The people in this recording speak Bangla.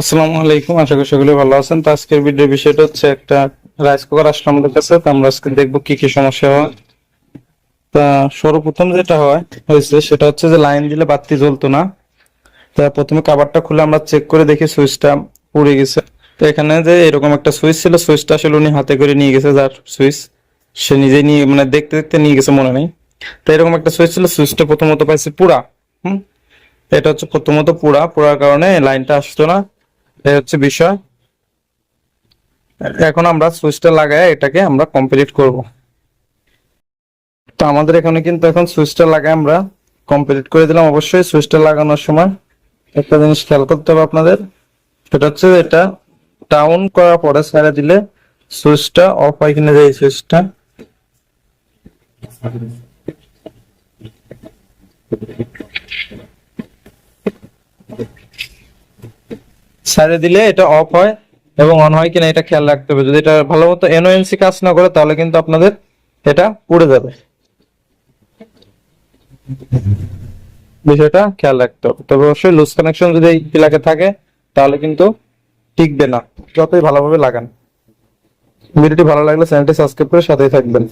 আসসালামু আলাইকুম, আশা করি সকলে ভালো আছেন। তো আজকের ভিডিওর বিষয়টা হচ্ছে একটা রাইস কুকার আসলে আমাদের কাছে। তো আমরা আজকে দেখব কি কি সমস্যা হয়। তা সর্বপ্রথম যেটা হয়, হয়েছে সেটা হচ্ছে যে লাইন দিলে বাতি জ্বলতো না। তা প্রথমে কাভারটা খুলে আমরা চেক করে দেখি সুইচটা পুড়ে গেছে। তো এখানে যে এরকম একটা সুইচ ছিল, সুইচটা আসলে উনি হাতে করে নিয়ে গেছে, যার সুইচ সে নিজে নিয়ে মানে দেখতে দেখতে নিয়ে গেছে মনে নেই। তো এরকম একটা সুইচ ছিল, সুইচটা প্রথমত পাইছে পুরা হুম? এটা হচ্ছে প্রথমত পুরা পুরার কারণে লাইনটা আসতো না। এই হচ্ছে বিষয়। এখন আমরা সুইচটা লাগাই এটাকে আমরা কমপ্লিট করব। তো আমাদের এখানে কিন্তু এখন সুইচটা লাগাই আমরা কমপ্লিট করে দিলাম। অবশ্যই সুইচটা লাগানোর সময় একটা জিনিস খেয়াল করতে হবে আপনাদের। সেটা হচ্ছে এটা ডাউন করার পরে ছেড়ে দিলে সুইচটা অফ হয় কিনা যায় সুইচটা। ছেড়ে দিলে এটা অফ হয় এবং অন হয় কিনা এটা খেয়াল রাখতে হবে। যদি এটা ভালো মতো এনওএনসি কাজ না করে, তাহলে কিন্তু আপনাদের এটা পুড়ে যাবে। বিষয়টা খেয়াল রাখতে হবে। তবে অবশ্যই লুজ কানেকশন যদি এই থাকে, তাহলে কিন্তু টিকবে না। যতই ভালোভাবে লাগান। ভিডিওটি ভালো লাগলে চ্যানেলটি সাবস্ক্রাইব করে সাথেই থাকবেন।